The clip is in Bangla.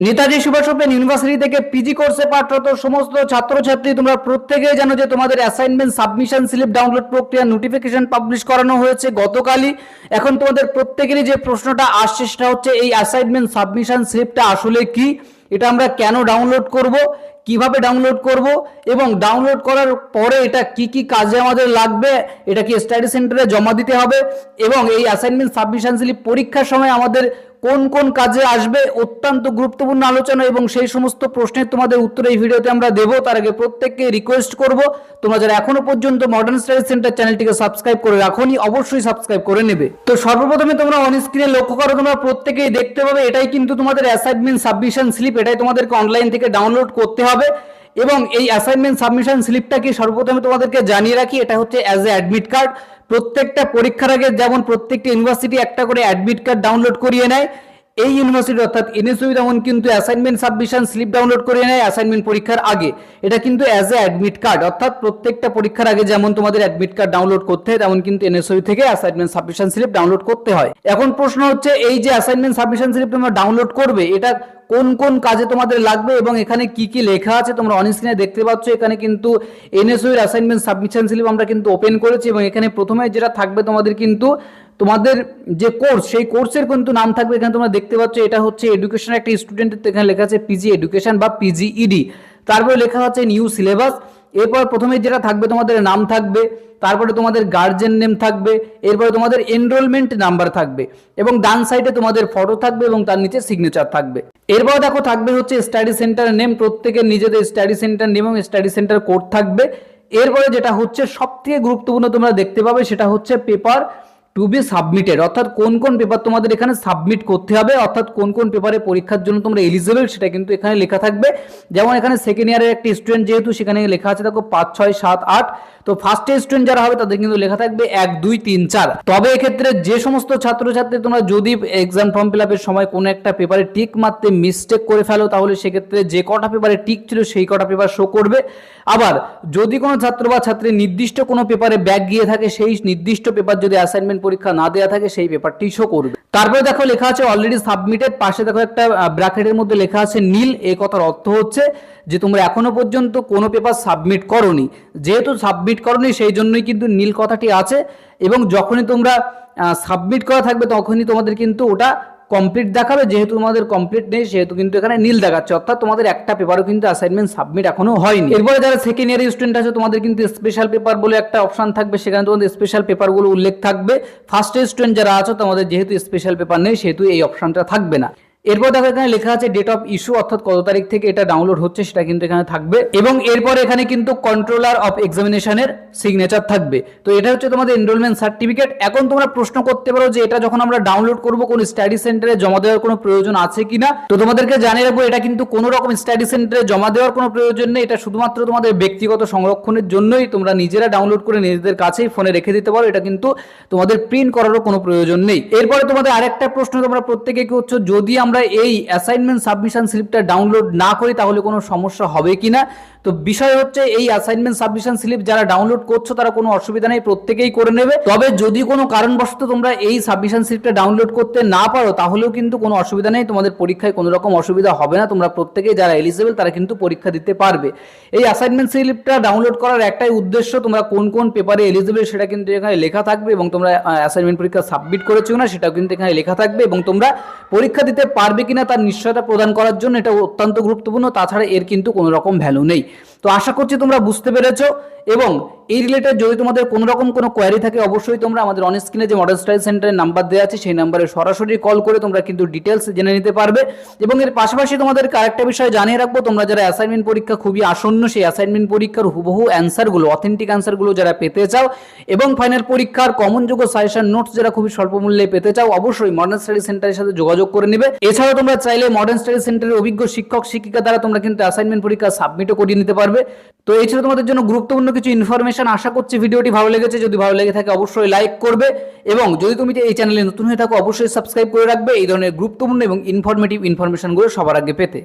নেতাজি সুভাষ ওপেন ইউনিভার্সিটি থেকে পিজি কোর্সে পাঠরত সমস্ত ছাত্রছাত্রী, তোমরা প্রত্যেকেই জানো যে তোমাদের অ্যাসাইনমেন্ট সাবমিশন স্লিপ ডাউনলোড প্রক্রিয়া নোটিফিকেশন পাবলিশ করানো হয়েছে গতকালই। এখন তোমাদের প্রত্যেকেরই যে প্রশ্নটা আসছে সেটা হচ্ছে, এই অ্যাসাইনমেন্ট সাবমিশন স্লিপটা আসলে কি? এটা আমরা কেন ডাউনলোড করব? কীভাবে ডাউনলোড করব এবং ডাউনলোড করার পরে এটা কি কি কাজে আমাদের লাগবে, এটা কি স্টাডি সেন্টারে জমা দিতে হবে এবং এই অ্যাসাইনমেন্ট সাবমিশন স্লিপ পরীক্ষার সময় আমাদের কোন কোন কাজে আসবে অত্যন্ত গুরুত্বপূর্ণ আলোচনা এবং সেই সমস্ত প্রশ্নের তোমাদের উত্তর এই ভিডিওতে আমরা দেবো। তার আগে প্রত্যেককে রিকোয়েস্ট করব, তোমরা যারা এখনও পর্যন্ত মডার্ন স্টাডি সেন্টার চ্যানেলটিকে সাবস্ক্রাইব করে রাখোনি, অবশ্যই সাবস্ক্রাইব করে নেবে। তো সর্বপ্রথমে তোমরা অন স্ক্রিনে লক্ষ্য করো, তোমরা প্রত্যেকেই দেখতে পাবে, এটাই কিন্তু তোমাদের অ্যাসাইনমেন্ট সাবমিশন স্লিপ এটাই তোমাদেরকে অনলাইন থেকে ডাউনলোড করতে হবে। এবং এই অ্যাসাইনমেন্ট সাবমিশন স্লিপটা কি সর্বপ্রথমে তোমাদেরকে জানিয়ে রাখি, এটা হচ্ছে অ্যাজ এ অ্যাডমিট কার্ড প্রত্যেকটা পরীক্ষার আগে যেমন প্রত্যেকটা ইউনিভার্সিটি একটা করে অ্যাডমিট কার্ড ডাউনলোড করিয়ে নেয়। এই ইউনিভার্সিটি অর্থাৎ এনএসইউ যেমন কিন্তু অ্যাসাইনমেন্ট সাবমিশন স্লিপ ডাউনলোড করে নেয় অ্যাসাইনমেন্ট পরীক্ষার আগে। এটা কিন্তু অ্যাজ এ অ্যাডমিট কার্ড অর্থাৎ প্রত্যেকটা পরীক্ষার আগে যেমন তোমাদের অ্যাডমিট কার্ড ডাউনলোড করতে হয়, তেমন কিন্তু এনএসইউ থেকে অ্যাসাইনমেন্ট সাবমিশন স্লিপ ডাউনলোড করতে হয়। এখন প্রশ্ন হচ্ছে, এই যে অ্যাসাইনমেন্ট সাবমিশন স্লিপ তোমরা ডাউনলোড করবে, এটা কোন কোন কাজে তোমাদের লাগবে এবং এখানে কি কি লেখা আছে? তোমরা অন স্ক্রিনে দেখতে পাচ্ছ, এখানে কিন্তু এনএসইউ এর অ্যাসাইনমেন্ট সাবমিশন স্লিপ আমরা কিন্তু ওপেন করেছি এবং এখানে প্রথমে যেটা থাকবে তোমাদের কিন্তু তোমাদের যে কোর্স সেই কোর্সের কিন্তু নাম থাকবে এখানে তোমরা দেখতে পাচ্ছ, এটা হচ্ছে এডুকেশন একটা স্টুডেন্টের এখানে লেখা আছে পিজি এডুকেশন বা পিজিইডি তারপরে লেখা আছে নিউ সিলেবাস এরপর প্রথমে যেটা থাকবে, তোমাদের নাম থাকবে, তারপরে তোমাদের গার্জেন নেম থাকবে, এরপরে তোমাদের এনরোলমেন্ট নাম্বার থাকবে, এবং ডান সাইডে তোমাদের ফটো থাকবে এবং তার নিচে সিগনেচার থাকবে। এরপর দেখো, থাকবে হচ্ছে স্টাডি সেন্টার নেম প্রত্যেকের নিজেদের স্টাডি সেন্টার নেম এবং স্টাডি সেন্টার কোড থাকবে। এরপরে যেটা হচ্ছে সব থেকে গুরুত্বপূর্ণ তোমরা দেখতে পাবে, সেটা হচ্ছে পেপার টু বি সাবমিটেড অর্থাৎ কোন কোন পেপার তোমাদের এখানে সাবমিট করতে হবে, অর্থাৎ কোন কোন পেপারে পরীক্ষার জন্য তোমরা এলিজিবল সেটা কিন্তু এখানে লেখা থাকবে। যেমন এখানে সেকেন্ড ইয়ারের একটি স্টুডেন্ট যেহেতু সেখানে লেখা আছে, দেখো পাঁচ, ছয়, সাত, আট, তো ফার্স্ট স্টুডেন্ট যারা হবে তাদের কিন্তু লেখা থাকবে এক, দুই, তিন, চার। তবে এক্ষেত্রে যে সমস্ত ছাত্রছাত্রী তোমরা যদি এক্সাম ফর্ম ফিল আপের সময় কোনো একটা পেপারে টিক মারতে মিস্টেক করে ফেলো, তাহলে সেক্ষেত্রে যে কটা পেপারে টিক ছিল সেই কটা পেপার শো করবে। আবার যদি কোনো ছাত্র বা ছাত্রী নির্দিষ্ট কোনো পেপারে ব্যাগ গিয়ে থাকে, সেই নির্দিষ্ট পেপার যদি অ্যাসাইনমেন্ট পরীক্ষা না দেওয়া থাকে, সেই পেপারটি শো করবে। তারপরে দেখো লেখা আছে অলরেডি সাবমিটেড পাশে দেখো একটা ব্র্যাকেটের মধ্যে লেখা আছে নীল, এ কথার অর্থ হচ্ছে যে তোমরা এখনও পর্যন্ত কোনো পেপার সাবমিট করনি। যেহেতু সাবমিট করনি, সেই জন্যই কিন্তু নীল কথাটি আছে এবং যখনই তোমরা সাবমিট করা থাকবে, তখনই তোমাদের কিন্তু ওটা কমপ্লিট দেখাবে, যেহেতু তোমাদের কমপ্লিট নেই, সেহেতু কিন্তু এখানে নীল দেখাচ্ছে। অর্থাৎ তোমাদের একটা পেপারও কিন্তু অ্যাসাইনমেন্ট সাবমিট এখনও হয়নি। এরপরে যারা সেকেন্ড ইয়ার স্টুডেন্ট আছে, তোমাদের কিন্তু স্পেশাল পেপার বলে একটা অপশন থাকবে। সেখানে তোমাদের স্পেশাল পেপারগুলো উল্লেখ থাকবে। ফার্স্ট ইয়ার স্টুডেন্ট যারা আছো, তোমাদের যেহেতু স্পেশাল পেপার নেই, সেহেতু এই অপশনটা থাকবে না। এরপর দেখো এখানে লেখা আছে ডেট অফ ইস্যু অর্থাৎ কত তারিখ থেকে এটা ডাউনলোড হচ্ছে সেটা কিন্তু এখানে থাকবে। এবং এরপর এখানে কিন্তু কন্ট্রোলার অফ এক্সামিনেশনের সিগনেচার থাকবে। তো এটা হচ্ছে তোমাদের এনরোলমেন্ট সার্টিফিকেট এখন তোমরা প্রশ্ন করতে পারো যে এটা যখন আমরা ডাউনলোড করব, কোন স্টাডি সেন্টারে জমা দেওয়ার কোনো প্রয়োজন আছে কিনা? তো তোমাদেরকে জানিয়ে রাখব, এটা কিন্তু কোনো রকম স্টাডি সেন্টারে জমা দেওয়ার কোনো প্রয়োজন নেই। এটা শুধুমাত্র তোমাদের ব্যক্তিগত সংরক্ষণের জন্যই। তোমরা নিজেরা ডাউনলোড করে নিজেদের কাছেই ফোনে রেখে দিতে পারো। এটা কিন্তু তোমাদের প্রিন্ট করারও কোনো প্রয়োজন নেই। এরপরে তোমাদের আরেকটা প্রশ্ন তোমরা প্রত্যেকে কি হচ্ছে যদি আমরা এই অ্যাসাইনমেন্ট সাবমিশন স্লিপটা ডাউনলোড না করি, তাহলে কোনো সমস্যা হবে কিনা? তো বিষয় হচ্ছে, এই অ্যাসাইনমেন্ট সাবমিশন স্লিপ যারা ডাউনলোড করছ, তারা কোনো অসুবিধা নেই, প্রত্যেকেই করে নেবে। তবে যদি কোনো কারণবশত তোমরা এই সাবমিশন স্লিপটা ডাউনলোড করতে না পারো, তাহলেও কিন্তু কোনো অসুবিধা নেই, তোমাদের পরীক্ষায় কোনো রকম অসুবিধা হবে না। তোমরা প্রত্যেকেই যারা এলিজিবল তারা কিন্তু পরীক্ষা দিতে পারবে। এই অ্যাসাইনমেন্ট স্লিপটা ডাউনলোড করার একটাই উদ্দেশ্য, তোমরা কোন কোন পেপারে এলিজিবল সেটা কিন্তু এখানে লেখা থাকবে এবং তোমরা অ্যাসাইনমেন্ট পরীক্ষা সাবমিট করেছ না সেটাও কিন্তু এখানে লেখা থাকবে এবং তোমরা পরীক্ষা দিতে পারবে কিনা তার নিশ্চয়তা প্রদান করার জন্য এটা অত্যন্ত গুরুত্বপূর্ণ। তাছাড়া এর কিন্তু কোনো রকম ভ্যালু নেই। তো আশা করছি তোমরা বুঝতে পেরেছ এবং এই রিলেটেড যদি তোমাদের কোনো রকম কোনো কোয়ারি থাকে, অবশ্যই তোমরা আমাদের অন স্ক্রিনে যে মডেল স্টাইল সেন্টারের নাম্বার দেওয়া আছে, সেই নাম্বারে সরাসরি কল করে তোমরা কিন্তু ডিটেলস জেনে নিতে পারবে এবং এর পাশাপাশি তোমাদেরকে আরেকটা বিষয় জানিয়ে রাখব, তোমরা যারা অ্যাসাইনমেন্ট পরীক্ষা খুবই আসন্ন, সেই অ্যাসাইনমেন্ট পরীক্ষার হুবহু অ্যান্সারগুলো অথেন্টিক অ্যান্সারগুলো যারা পেতে চাও এবং ফাইনাল পরীক্ষার কমন যোগ্য সাজেশন নোটস যারা খুবই স্বল্প মূল্যে পেতে চাও, অবশ্যই মডার্ন স্টাডি সেন্টারের সাথে যোগাযোগ করে নেবে। এছাড়াও তোমরা চাইলে মডার্ন স্টাডি সেন্টারের অভিজ্ঞ শিক্ষক, শিক্ষিকা দ্বারা তোমরা কিন্তু অ্যাসাইনমেন্ট পরীক্ষা সাবমিটও করিয়ে নিতে পারবে। তো এই ছিল তোমাদের জন্য গুরুত্বপূর্ণ কিছু ইনফরমেশন আশা করছি ভিডিওটি ভালো লেগেছে। যদি ভালো লেগে থাকে, অবশ্যই লাইক করবে এবং যদি তুমি এই চ্যানেলে নতুন হয়ে থাকো, অবশ্যই সাবস্ক্রাইব করে রাখবে। এই ধরনের গুরুত্বপূর্ণ এবং ইনফরমেটিভ ইনফরমেশনগুলো সবার আগে পেতে।